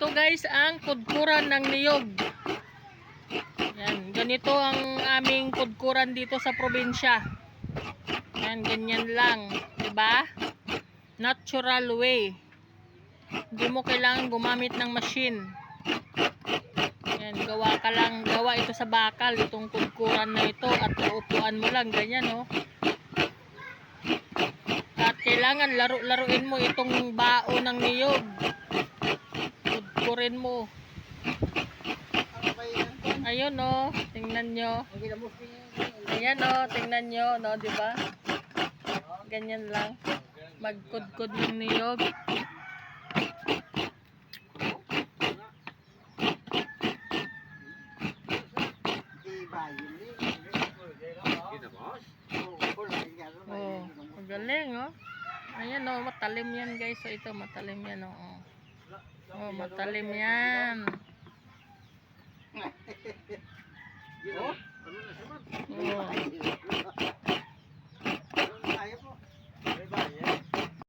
Ito guys ang kudkuran ng niyog. Yan, ganito ang aming kudkuran dito sa probinsya. Yan, ganyan lang. 'Di ba? Natural way. Hindi mo kailangan gumamit ng machine. Yan, gawa ka lang, gawa ito sa bakal, itong kudkuran na ito at uupuan mo lang, ganyan oh. At kailangan laro-laruin mo itong bao ng niyog. Kudkurin mo. Ayun oh, tingnan nyo. Ayan oh, tingnan nyo, no, di ba? Ganyan lang. Magkudkod ng niyog. Oh, magaling oh. Ayan oh, matalim yan guys. So ito matalim yan oh. Oh, matalim yan. oh, ano na?